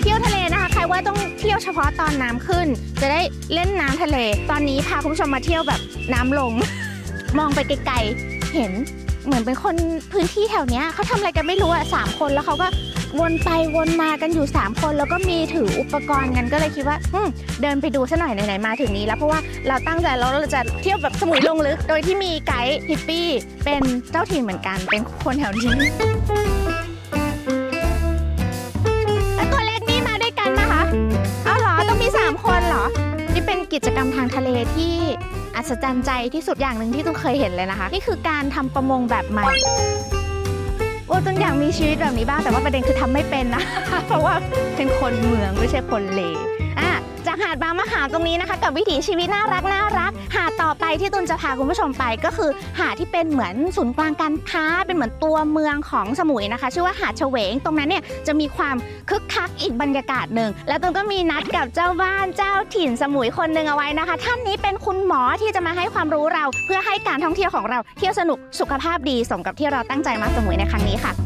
เที่ยวทะเลนะคะใครว่าต้องเที่ยวเฉพาะตอนน้ำขึ้น จะได้เล่นน้ำทะเล ตอนนี้พาคุณผู้ชมมาเที่ยวแบบน้ำลง มองไปไกลๆ เห็น เหมือนเป็นคนพื้นที่แถวเนี้ยเขาทำอะไรกันไม่รู้อะสามคนแล้วเขาก็วนไปวนมากันอยู่ 3 คน แล้วก็มีถืออุปกรณ์กันก็เลยคิดว่าอืมเดินไปดูซะหน่อยไหนๆมาถึงนี้แล้วเพราะว่าเราตั้งใจแล้วเราจะเที่ยวแบบสมุยลงลึก โดยที่มีไกด์ฮิปปี้เป็นเจ้าถิ่นเหมือนกันเป็นคนแถวนี้แล้วตัวเล็กนี่มาด้วยกันนะคะเอาเหรอต้องมี 3 คนเหรอ นี่เป็นกิจกรรมทางทะเลที่ ศจรรย์ใจที่สุดอย่างหนึ่งที่ตุ้มเคยเห็นเลยนะคะ นี่คือการทำประมงแบบใหม่ โอ้ตุ้มอยากมีชีวิตแบบนี้บ้างแต่ว่าประเด็นคือทำไม่เป็นนะ เพราะว่าเป็นคนเมืองไม่ใช่คนเลอะจากหาดบางมะขามตรงนี้นะคะ กับวิถีชีวิตน่ารักน่ารักาดต่อไปที่ตุนจะพาคุณผู้ชมไปก็คือ หาดที่เป็นเหมือนศูนย์กลางการค้า เป็นเหมือนตัวเมืองของสมุยนะคะ ชื่อว่าหาดเฉวง ตรงนั้นเนี่ยจะมีความคึกคักอีกบรรยากาศหนึ่ง แล้วตุนก็มีนัดกับเจ้าบ้านเจ้าถิ่นสมุยคนหนึ่งเอาไว้นะคะ ท่านนี้เป็นคุณหมอที่จะมาให้ความรู้เรา เพื่อให้การท่องเที่ยวของเราเที่ยวสนุกสุขภาพดีสมกับที่เราตั้งใจมาสมุยในครั้งนี้ค่ะและ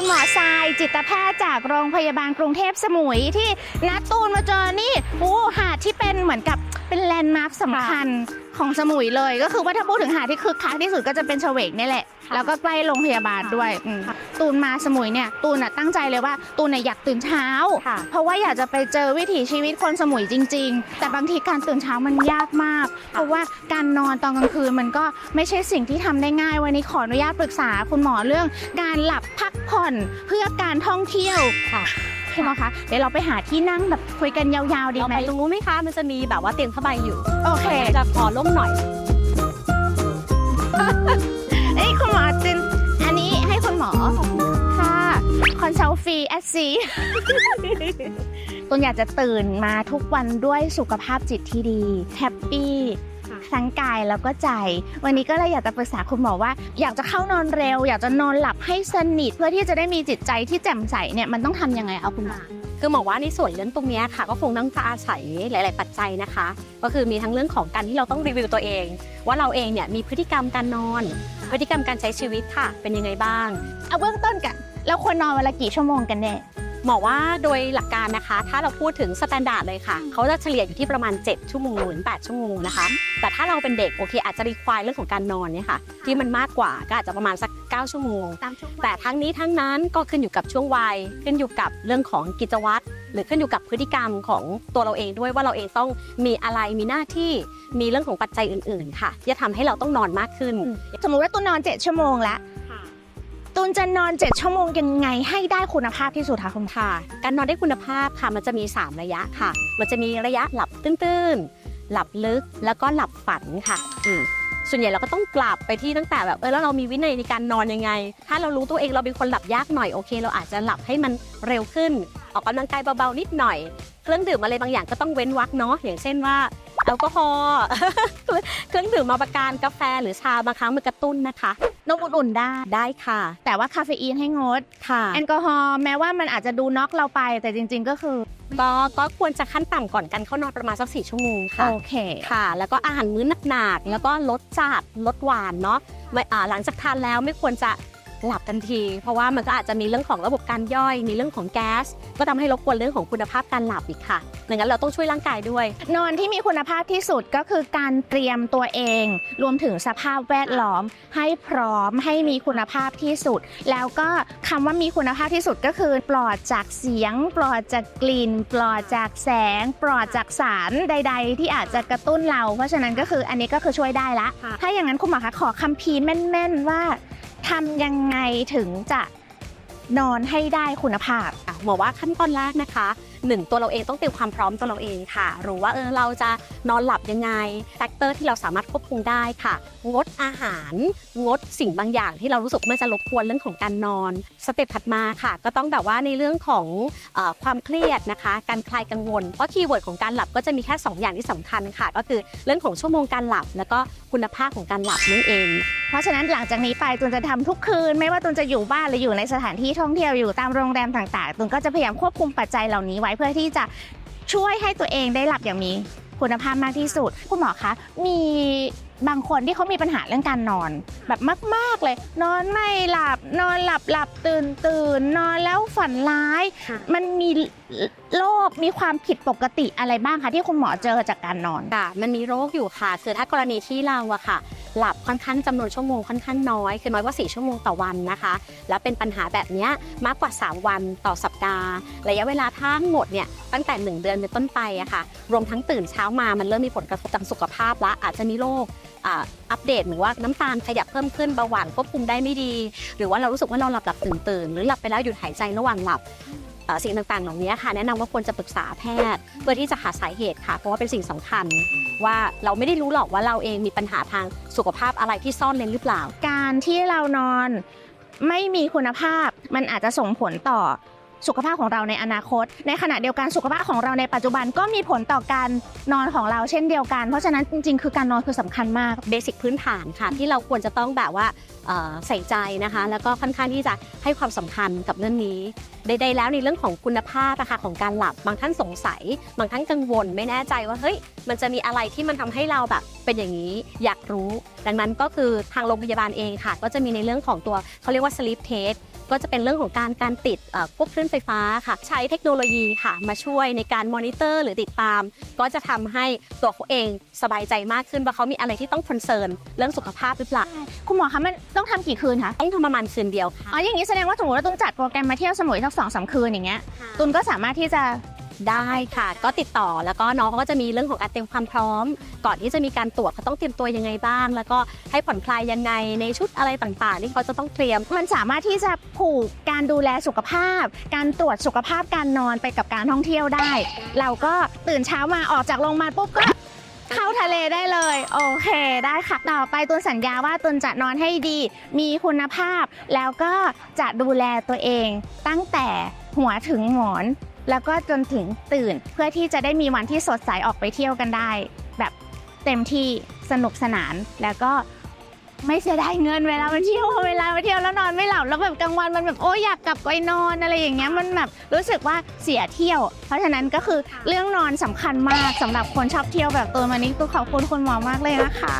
คุณหมอทรายจิตแพทย์จากโรงพยาบาลกรุงเทพสมุยที่นัดตูนมาเจอนี่โอ้หาดที่เป็นเหมือนกับ เป็นแลนด์มาร์คสำคัญของสมุยเลย ก็คือว่าถ้าพูดถึงหาดที่คึกคักที่สุดก็จะเป็นเฉวกนี่แหละค่ะแล้วก็ใกล้โรงพยาบาลด้วยอืมค่ะตูนมาสมุยเนี่ยตูนน่ะตั้งใจเลยว่าตูนน่ะอยากตื่นเช้าค่ะเพราะว่าอยากจะไปเจอวิถีชีวิตคนสมุยจริง ๆ แต่บางทีการตื่นเช้ามันยากมาก เพราะว่าการนอนตอนกลางคืนมันก็ไม่ใช่สิ่งที่ทำได้ง่าย วันนี้ขออนุญาตปรึกษาคุณหมอเรื่อง การหลับพักผ่อนเพื่อการท่องเที่ยวค่ะ คุณหมอคะเดี๋ยวเราไปหาที่นั่งแบบคุยกันยาวๆดีเราไหม ไปตรงนู้นไหมคะ มันจะมีแบบว่าเตียงผ้าใบอยู่โอเค จะขอล่มหน่อย เอ้ยคุณหมอจินอันนี้ให้คุณหมอค่ะคอนซัลฟรีแอซีตุนอยากจะตื่นมาทุกวันด้วยสุขภาพจิตที่ดีแฮปปี้ค่ะ ทั้งกายแล้วก็ใจ วันนี้ก็เลยอยากจะปรึกษาคุณหมอว่า อยากจะเข้านอนเร็ว อยากจะนอนหลับให้สนิท เพื่อที่จะได้มีจิตใจที่แจ่มใสเนี่ยมันต้องทำยังไงเอาคุณหมอคือหมอว่าในส่วนเรื่องตรงเนี้ยค่ะ ก็คงต้องอาศัยหลาย ๆ ปัจจัยนะคะ ก็คือมีทั้งเรื่องของการที่เราต้องรีวิวตัวเอง ว่าเราเองเนี่ยมีพฤติกรรมการนอน พฤติกรรมการใช้ชีวิตค่ะ เป็นยังไงบ้าง เอาเบื้องต้นกันเราควรนอนวันละกี่ชั่วโมงกันแน่ หมอว่าโดยหลักการนะคะ ถ้าเราพูดถึงสแตนดาร์ดเลยค่ะ เขาจะเฉลี่ยอยู่ที่ประมาณ 7 ชั่วโมงหรือ8ชั่วโมงนะคะ แต่ถ้าเราเป็นเด็กโอเค อาจจะรีควายเรื่องของการนอนเนี่ยค่ะที่มันมากกว่าก็อาจจะประมาณสัก 9 ชั่วโมงตามช่วงแต่ทั้งนี้ทั้งนั้นก็ขึ้นอยู่กับช่วงวัย ขึ้นอยู่กับเรื่องของกิจวัตรหรือขึ้นอยู่กับพฤติกรรมของตัวเราเองด้วยว่าเราเองต้องมีอะไรมีหน้าที่มีเรื่องของปัจจัยอื่น ๆ ค่ะที่จะทำให้เราต้องนอนมากขึ้น สมมุติว่าตุนนอน 7 ชั่วโมงแล้ว ตุนจะนอน 7 ชั่วโมงยังไงให้ได้คุณภาพที่สุดคะคุณค่ะ การนอนได้คุณภาพค่ะมันจะมี 3 ระยะค่ะ มันจะมีระยะหลับตื้นๆ หลับลึกแล้วก็หลับฝันค่ะอืมส่วนใหญ่เราก็ต้องกลับไปที่ตั้งแต่แบบเออแล้วเรามีวินัยในการนอนยังไง ถ้าเรารู้ตัวเองเราเป็นคนหลับยากหน่อยโอเค เราอาจจะหลับให้มันเร็วขึ้น ออกกำลังกายเบาๆนิดหน่อย เครื่องดื่มอะไรบางอย่างก็ต้องเว้นวรรคเนาะอย่างเช่นว่าแอลกอฮอล์ เครื่องดื่มมาประการกาแฟหรือชาบางครั้งมันกระตุ้นนะคะ นมอุ่นๆได้ได้ค่ะ แต่ว่าคาเฟอีนให้งด ค่ะ แอลกอฮอล์แม้ว่ามันอาจจะดูน็อกเราไป แต่จริง ๆ ก็คือ ก็ก็ควรจะขั้นต่ำก่อนกันเข้านอนประมาณสักสี่ชั่วโมงค่ะ โอเค ค่ะ แล้วก็อาหารมื้อหนักๆแล้วก็ลดจัดลดหวานเนาะไม่อ่าหลังจากทานแล้วไม่ควรจะ หลับทันที เพราะว่ามันก็อาจจะมีเรื่องของระบบการย่อย มีเรื่องของแก๊ส ก็ทำให้รบกวนเรื่องของคุณภาพการหลับอีกค่ะดังนั้นเราต้องช่วยร่างกายด้วย นอนที่มีคุณภาพที่สุดก็คือการเตรียมตัวเอง รวมถึงสภาพแวดล้อม ให้พร้อมให้มีคุณภาพที่สุด แล้วก็คำว่ามีคุณภาพที่สุดก็คือ ปลอดจากเสียง ปลอดจากกลิ่น ปลอดจากแสง ปลอดจากสารใด ๆ ที่อาจจะกระตุ้นเรา เพราะฉะนั้นก็คืออันนี้ก็คือช่วยได้ละค่ะถ้าอย่างนั้นคุณหมอคะขอคำพีร์แม่นๆว่า ทำยังไงถึงจะนอนให้ได้คุณภาพอะหมอว่าขั้นตอนแรกนะคะหนึ่งตัวเราเองต้องเตรียมความพร้อมตัวเราเองค่ะ รู้ว่าเออเราจะนอนหลับยังไง แฟกเตอร์ที่เราสามารถควบคุมได้ค่ะ งดอาหาร งดสิ่งบางอย่างที่เรารู้สึกมันจะรบกวนเรื่องของการนอน สเต็ปถัดมาค่ะ ก็ต้องแบบว่าในเรื่องของอความเครียดนะคะ การคลายกังวล เพราะคีย์เวิร์ดของการหลับก็จะมีแค่ 2 อย่างที่สำคัญค่ะ ก็คือเรื่องของชั่วโมงการหลับ แล้วก็คุณภาพของการหลับนั่นเอง เพราะฉะนั้นหลังจากนี้ไปตุนจะทำทุกคืน ไม่ว่าตุนจะอยู่บ้านหรืออยู่ในสถานที่ท่องเที่ยวอยู่ตามโรงแรมต่างๆตุนก็จะพยายามควบคุมปัจจัยเหล่านี้ไว้เพื่อที่จะช่วยให้ตัวเองได้หลับอย่างมีคุณภาพมากที่สุด คุณหมอคะมีบางคนที่เขามีปัญหาเรื่องการนอน แบบมาก ๆ เลย นอนไม่หลับ นอนหลับหลับตื่นตื่นนอนแล้วฝันร้ายค่ะมันมีโรคมีความผิดปกติอะไรบ้างคะที่คุณหมอเจอจากการนอนค่ะมันมีโรคอยู่ค่ะคือถ้ากรณีที่เราอะค่ะ หลับค่อนข้างจำนวนชั่วโมงค่อนข้างน้อย คือน้อยกว่า 4 ชั่วโมงต่อวันนะคะ แล้วเป็นปัญหาแบบนี้มากกว่า 3 วันต่อสัปดาห์ ระยะเวลาทั้งหมดเนี่ยตั้งแต่ 1 เดือนเป็นต้นไปอะค่ะ รวมทั้งตื่นเช้ามามันเริ่มมีผลกระทบทางสุขภาพละอาจจะมีโรคอ,อัปเดตหรือว่าน้ำตาลขยับเพิ่มขึ้นเบาหวานควบคุมได้ไม่ดี หรือว่าเรารู้สึกว่าเราหลับหลับตื่นตื่นหรือหลับไปแล้วหยุดหายใจระหว่างหลับ สิ่งต่างๆ เหล่านี้ค่ะแนะนำว่าควรจะปรึกษาแพทย์ เพื่อที่จะหาสาเหตุค่ะ เพราะว่าเป็นสิ่งสำคัญ ว่าเราไม่ได้รู้หรอกว่าเราเองมีปัญหาทางสุขภาพอะไรที่ซ่อนเร้นหรือเปล่า การที่เรานอนไม่มีคุณภาพมันอาจจะส่งผลต่อ สุขภาพของเราในอนาคต ในขณะเดียวกันสุขภาพของเราในปัจจุบันก็มีผลต่อการนอนของเราเช่นเดียวกัน เพราะฉะนั้นจริงๆ คือการนอนคือสำคัญมากเบสิกพื้นฐานค่ะ ที่เราควรจะต้องแบบว่าใส่ใจนะคะ แล้วก็ค่อนข้างที่จะให้ความสำคัญกับเรื่องนี้ใดๆแล้วในเรื่องของคุณภาพนะคะของการหลับบางท่านสงสัย บางท่านกังวล ไม่แน่ใจว่าเฮ้ยมันจะมีอะไรที่มันทำให้เราแบบเป็นอย่างนี้อยากรู้ ดังนั้นก็คือทางโรงพยาบาลเองค่ะ ก็จะมีในเรื่องของตัวเขาเรียกว่า sleep test ก็จะเป็นเรื่องของการการติดเอ่อพวกคลื่นไฟฟ้าค่ะ ใช้เทคโนโลยีค่ะ มาช่วยในการมอนิเตอร์หรือติดตาม ก็จะทำให้ตัวเขาเองสบายใจมากขึ้นว่าเขามีอะไรที่ต้องคอนเซิร์นเรื่องสุขภาพหรือเปล่าคุณหมอคะมันต้องทำกี่คืนคะต้องทำประมาณคืนเดียวค่ะอ๋ออย่างนี้แสดงว่าสมมติว่าตุนจัดโปรแกรมมาเที่ยวสมุยสักสองสามคืนอย่างเงี้ยตุนก็สามารถที่จะ ได้ค่ะ ก็ติดต่อแล้วก็น้องเขาก็จะมีเรื่องของการเตรียมความพร้อม ก่อนที่จะมีการตรวจเขาต้องเตรียมตัวยังไงบ้าง แล้วก็ให้ผ่อนคลายยังไงในชุดอะไรต่างๆที่เขาจะต้องเตรียม มันสามารถที่จะผูกการดูแลสุขภาพ การตรวจสุขภาพการนอนไปกับการท่องเที่ยวได้ เราก็ตื่นเช้ามาออกจากโรงพยาบาลปุ๊บก็เข้าทะเลได้เลย โอเคได้ค่ะ ต่อไปตุนสัญญาว่าตุนจะนอนให้ดี มีคุณภาพ แล้วก็จะดูแลตัวเอง ตั้งแต่หัวถึงหมอน แล้วก็จนถึงตื่นเพื่อที่จะได้มีวันที่สดใสออกไปเที่ยวกันได้ แบบเต็มที่สนุกสนานแล้วก็ไม่เสียดายเงินเวลามาเที่ยวเวลามาเที่ยวแล้วนอนไม่หลับแล้วแบบกลางวันมันแบบโอ้อยากกลับไปนอนอะไรอย่างเงี้ยมันแบบรู้สึกว่าเสียเที่ยว เพราะฉะนั้นก็คือเรื่องนอนสำคัญมากสำหรับคนชอบเที่ยวแบบตัวมานี้ก็ขอบคุณคุณหมอมากเลยนะคะ